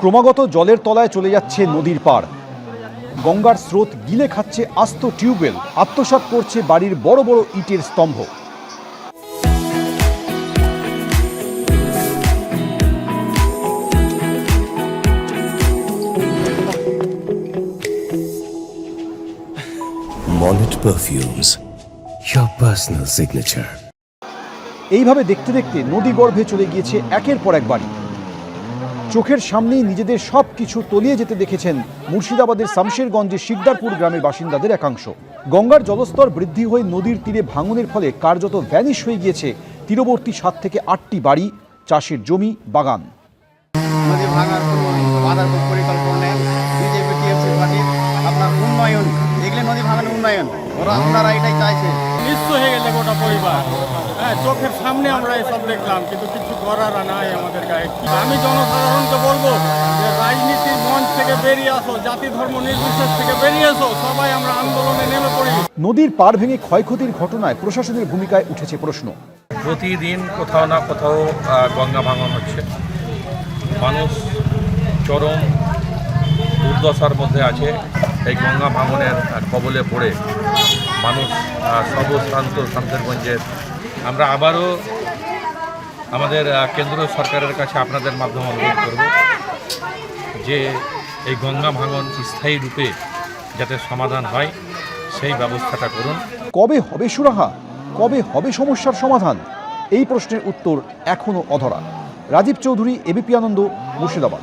ক্রমাগত জলের তলায় চলে যাচ্ছে নদীর পাড়। গঙ্গার স্রোত গিলে খাচ্ছে আস্ত টিউবওয়েল আত্মসাৎ করছে বাড়ির বড় বড় ইটের স্তম্ভ। Monnet Perfumes, your personal signature. এইভাবে দেখতে দেখতে নদী গর্ভে চলে গিয়েছে একের পর এক বাড়ি। চোখের সামনেই নিজেদের সব কিছু তলিয়ে যেতে দেখেছেন মুর্শিদাবাদের শামশেরগঞ্জের শিকদারপুর গ্রামের বাসিন্দাদের একাংশ। গঙ্গার জলস্তর বৃদ্ধি হয়ে নদীর তীরে ভাঙনের ফলে কার্যত ভ্যানিশ হয়ে গিয়েছে তীরবর্তী সাত থেকে আটটি বাড়ি চাষের জমি বাগান। আপনার উন্নয়ন এগুলো নদী ভাঙানোর উন্নয়ন। ওরা ওনারা এটাই চাইছে। হয়ে গেছে গোটা পরিবার। হ্যাঁ চোখের সামনে আমরা এসব দেখলাম কিন্তু কিছু করার নাই আমাদের গায়ে। আমি জনসাধারণকে বলব যে রাজনীতির মঞ্চ থেকে বেরিয়ে আসো জাতি ধর্ম নির্বিশেষ থেকে বেরিয়ে আসো সবাই আমরা আন্দোলনে নেমে পড়ি। নদীর পার ভেঙে ক্ষয়ক্ষতির ঘটনায় প্রশাসনের ভূমিকায় উঠেছে প্রশ্ন। প্রতিদিন কোথাও না কোথাও গঙ্গা ভাঙন হচ্ছে। মানুষ চরম দুর্দশার মধ্যে আছে। এই গঙ্গা ভাঙনের কবলে পড়ে মানুষ আহ, সর্বশ্রান্ত শান্তিরগঞ্জের আমরা আবারও আমাদের কেন্দ্র সরকারের কাছে আপনাদের মাধ্যমে অনুরোধ করব যে এই গঙ্গা ভাঙন স্থায়ী রূপে যাতে সমাধান হয়, সেই ব্যবস্থাটা করুন। কবে হবে সুরাহা? কবে হবে সমস্যার সমাধান? এই প্রশ্নের উত্তর এখনও অধরা। রাজীব চৌধুরী এবিপি আনন্দ, মুর্শিদাবাদ।